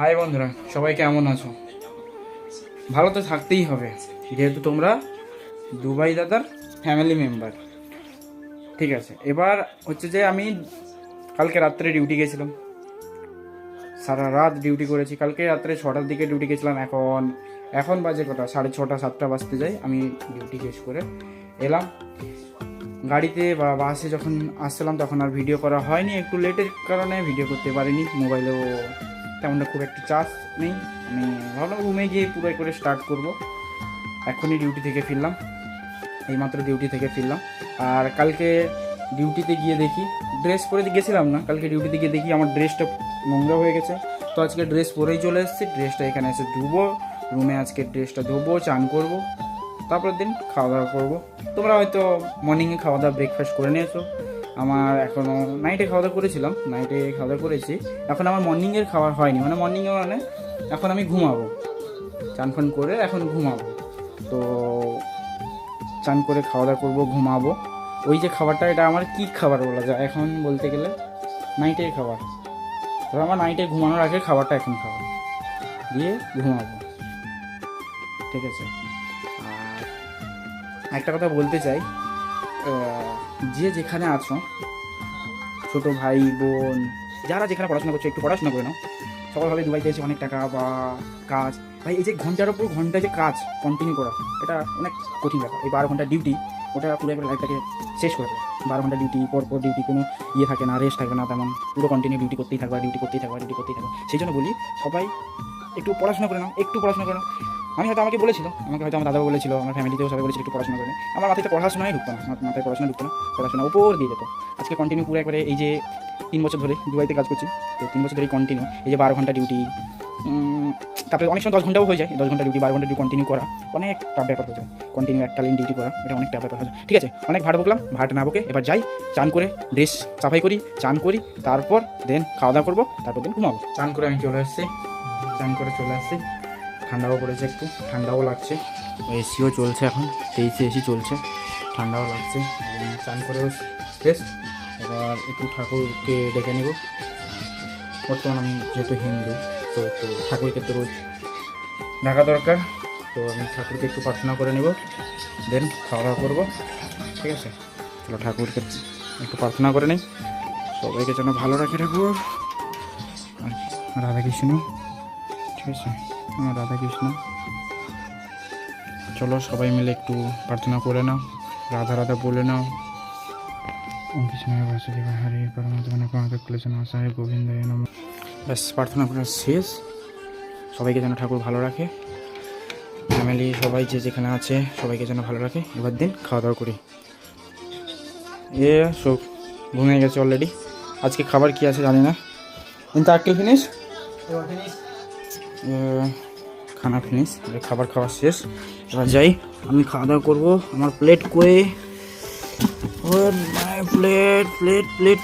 High বন্ধুরা, সবাই কেমন আছো? ভালো তো থাকতেই হবে, যেহেতু তোমরা দুবাই দাদার ফ্যামিলি মেম্বার ঠিক আছে, এবার হচ্ছে যে আমি কালকে রাত্রে ডিউটি গেছিলাম। সারা রাত ডিউটি করেছি, কালকে রাত্রে ছটার দিকে ডিউটি গেছিলাম এখন। এখন বাজে কটা? সাড়ে ছটা, সাতটা বাজতে যাই আমি ডিউটি শেষ করে এলাম। গাড়িতে বা বাসে যখন আসছিলাম, তখন আর ভিডিও করা হয়নি, একটু লেটের কারণে ভিডিও করতে পারিনি মোবাইলেও তেমনটা খুব একটা চার্জ নেই। আমি ভাবলাম রুমে গিয়ে পুরো করে স্টার্ট করব। এখনই ডিউটি থেকে ফিরলাম। এইমাত্র ডিউটি থেকে ফিরলাম। আর কালকে ডিউটিতে গিয়ে দেখি ড্রেস পরে গেছিলাম না। কালকে ডিউটিতে গিয়ে দেখি আমার ড্রেসটা নোংরা হয়ে গেছে। তো আজকে ড্রেস পরেই চলে এসেছি। ড্রেসটা এখানে এসে ধুবো। রুমে আজকে ড্রেসটা ধুবো, চান করব। তারপর দিন খাওয়া দাওয়া করব। তোমরা হয়তো মর্নিংয়ে খাওয়া দাওয়া ব্রেকফাস্ট করে নিয়েছো। আমার এখনও নাইটে খাওয়া দাওয়া করেছিলাম নাইটে খাওয়া দাওয়া করেছি। এখন আমার মর্নিংয়ের খাবার হয়নি মানে মর্নিংয়ে মানে এখন আমি ঘুমাবো। চান ফান করে এখন ঘুমাবো। তো চান করে খাওয়া দাওয়া করব, ঘুমাবো। ওই যে খাবারটা, এটা আমার কি খাবার বলা যায় এখন বলতে গেলে? নাইটের খাবার। তবে আমার নাইটে ঘুমানোর আগে খাবারটা এখন খাব। দিয়ে ঘুমাবো। ঠিক আছে? আর একটা কথা বলতে চাই যে যেখানে আছো, ছোট ভাই, বোন, যারা যেখানে পড়াশোনা করছ, একটু পড়াশোনা করে নাও। সকাল ভাবে দুবাইতে এসে অনেক টাকা বা কাজ। ভাই, এই যে ঘণ্টার ওপর ঘণ্টা যে কাজ কন্টিনিউ করা, এটা অনেক কঠিন ব্যাপার। এই বারো ঘণ্টা ডিউটি ওটা পুরো একবার লাইফটাকে শেষ করে দেয় বারো ঘণ্টা ডিউটি পর পর ডিউটি কোনো ইয়ে থাকে না রেস্ট থাকবে না, তেমন। পুরো কন্টিনিউ ডিউটি করতেই থাকবা ডিউটি করতেই থাকবা ডিউটি করতেই থাকবা। সেই জন্য বলি, সবাই একটু পড়াশোনা করে নাও, একটু পড়াশোনা করে নাও। আমি হয়তো আমাকে বলেছিল, আমাকে হয়তো আমার দাদাও বলেছিল, আমার ফ্যামিলিতেও সবাই বলেছিল একটু পড়াশোনা করে। আমার মাথায় তো পড়াশোনাই ঢুকতো না মাথায় পড়াশোনা ঢুকতো না, পড়াশোনা উপর দিয়ে যেত। আজকে কন্টিনিউ পুরো একবারে এই যে তিন বছর ধরে দুবাইতে কাজ করছি, তো তিন বছর ধরেই কন্টিনিউ এই যে বারো ঘণ্টা ডিউটি তারপরে অনেক সময় দশ ঘন্টাও হয়ে যায় দশ ঘণ্টা ডিউটি বারো ঘণ্টা ডিউটি কন্টিনিউ করা, অনেক টাফ ব্যাপার হয়ে যায়। কন্টিনিউ এককালীন ডিউটি করা, এটা অনেক টাফ ব্যাপার হয়ে ঠিক আছে, অনেক ভাট বকলাম ভাট না বকে এবার যাই, চান করে ড্রেস সাফাই করি, চান করি, তারপর দেন খাওয়া দাওয়া করব, তারপর দিন ঘুমাবো। চান করে আমি চলে এসেছি চান করে চলে আসছি। ঠান্ডাও পড়েছে একটু, ঠান্ডাও লাগছে। এসিও চলছে এখন, তেইশে এসি চলছে, ঠান্ডাও লাগছে। চান করেও ফ্রেশ এবার একটু ঠাকুরকে ডেকে নেব। বর্তমান আমি যেহেতু হিন্দু, তো একটু ঠাকুরকে তো রোজ ডাকা দরকার। তো আমি ঠাকুরকে একটু প্রার্থনা করে নেব। দেন খাওয়া দাওয়া করব। ঠিক আছে? চলো ঠাকুরকে একটু প্রার্থনা করে নিই। সবাইকে যেন ভালো রাখে ঠাকুর। আর রাধাকৃষ্ণ। ঠিক আছে? রাধাকৃষ্ণ। চলো সবাই মিলে একটু প্রার্থনা করে নাও, রাধা রাধা বলে নাও। ওম কৃষ্ণায় বাসুদেব, হরে পরমাত্মা আসায় গোবিন্দ ব্যাস, প্রার্থনা করা শেষ। সবাইকে যেন ঠাকুর ভালো রাখে। ফ্যামিলি, সবাই যে যেখানে আছে, সবাইকে যেন ভালো রাখে। এবার দিন খাওয়া দাওয়া করি। এ, সব ঘুমিয়ে গেছে অলরেডি আজকে খাবার কি আছে জানি না। কিন্তু আটকে ফিনিশ খানা ফিনিশ খাবার খাওয়া শেষ। এবার যাই আমি খাওয়া দাওয়া করব। আমার প্লেট করে প্লেট প্লেট প্লেট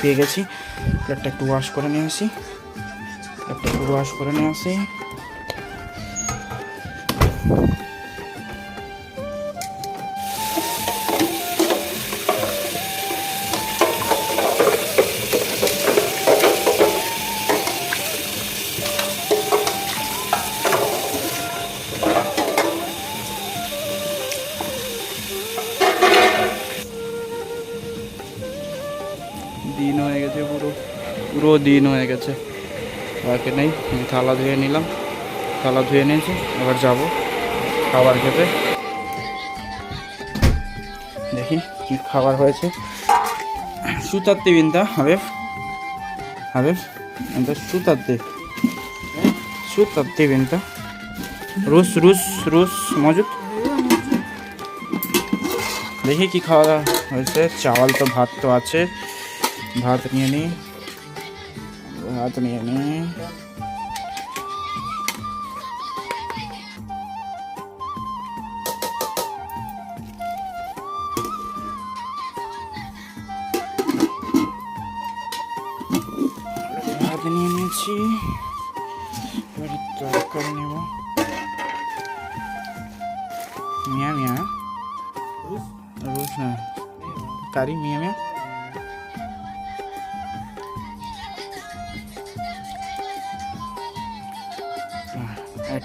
পেয়ে গেছি। প্লেটটা একটু ওয়াশ করে নিয়ে আসি। প্লেটটা একটু ওয়াশ করে নিয়ে আসি। পুরো দিন হয়ে গেছে। বাকি নেই, আমি থালা ধুয়ে নিলাম। থালা ধুয়ে নিয়েছি, এবার যাব খাবার খেতে। দেখি কি খাবার হয়েছে। সুতাত্তি বিনতা, হাবেব। হাবেব এটা সুতাত্তি। সুতাত্তি বিনতা। রুস রুস রুস মজুদ দেখি কি খাওয়া দাওয়া হয়েছে। চাওয়াল তো, ভাত তো আছে। ভাত নিয়ে নিই। ভাত নিয়ে নিই ভাত নিয়ে নিয়েছি এবারে তরকারি নেব মিয়া মিয়া রুশ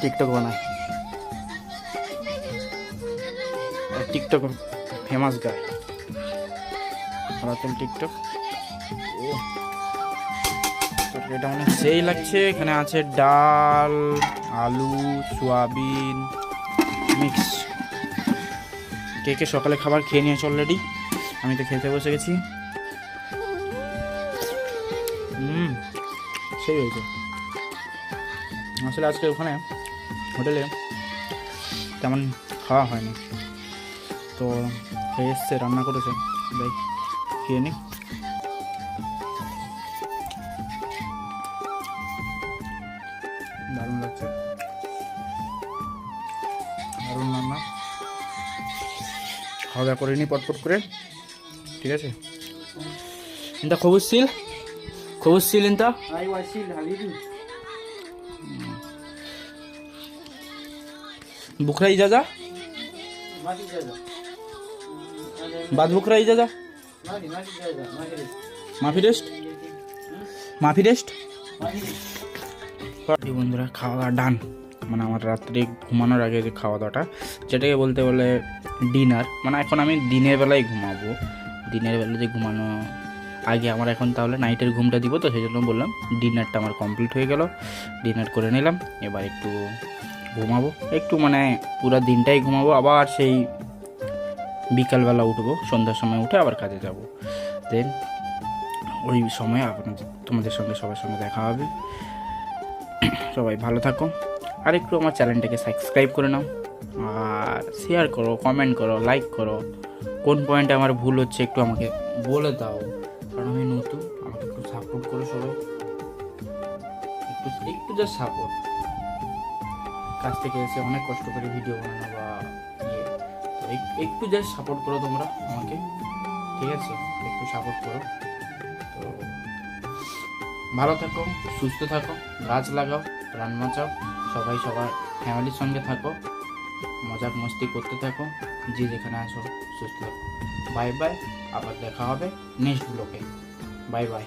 টিকটক বানায়। টিকটক ফেমাস গায় রতন টিকটক। তরকারিটা মানে সেই লাগছে, এখানে আছে ডাল, আলু, সোয়াবিন, মিক্স। কে কে সকালে খাবার খেয়ে নিয়েছে অলরেডি আমি তো খেতে বসে গেছি। হুম, সেই হয়েছে। আসলে আজকে ওখানে হোটেলে তেমন খাওয়া হয়নি। তো এসছে, রান্না করেছে। যাই খেয়ে নি। দারুণ লাগছে। দারুণ রান্না। খাওয়া দাওয়া করে নি পটপট করে। ঠিক আছে? ইন্তা খবর সিল খবর সিল ইন্তা। বুকরা ইজাজা বাদ বুকরা ইজাজা মাফি রেস্ট মাফি রেস্ট বন্ধুরা, খাওয়া দাওয়া ডান। মানে আমার রাত্রে ঘুমানোর আগে যে খাওয়া দাওয়াটা, যেটাকে বলতে বলে ডিনার মানে এখন আমি দিনের বেলায় ঘুমাবো। দিনের বেলা যে ঘুমানো আগে আমার এখন তাহলে নাইটের ঘুমটা দিব তো, সেই জন্য বললাম ডিনারটা আমার কমপ্লিট হয়ে গেল। ডিনার করে নিলাম। এবার একটু ঘুমাবো। একটু মানে পুরো দিনটাই ঘুমাবো, আবার সেই বিকালবেলা উঠবো, সন্ধ্যার সময় উঠে আবার কাজে যাব। দেন ওই সময় আপনাদের তোমাদের সঙ্গে, সবার সঙ্গে দেখা হবে। সবাই ভালো থাকো। আর একটু আমার চ্যানেলটাকে সাবস্ক্রাইব করে নাও। আর শেয়ার করো কমেন্ট করো লাইক করো। কোন পয়েন্টে আমার ভুল হচ্ছে একটু আমাকে বলে দাও। কারণ আমি নতুন, আমাকে একটু সাপোর্ট করো সবাই। একটু একটু জাস্ট সাপোর্ট কাছ থেকে এসে অনেক কষ্ট করে ভিডিও বানানো বা ইয়ে। তো একটু জাস্ট সাপোর্ট করো তোমরা আমাকে, ঠিক আছে? একটু সাপোর্ট করো। তো ভালো থাকো, সুস্থ থাকো, গাছ লাগাও, প্রাণ বাঁচাও, সবাই সবার ফ্যামিলির সঙ্গে থাকো, মজাক মস্তি করতে থাকো, যে যেখানে আসো সুস্থ থাকো। বাই বাই আবার দেখা হবে নেক্সট ব্লকে বাই বাই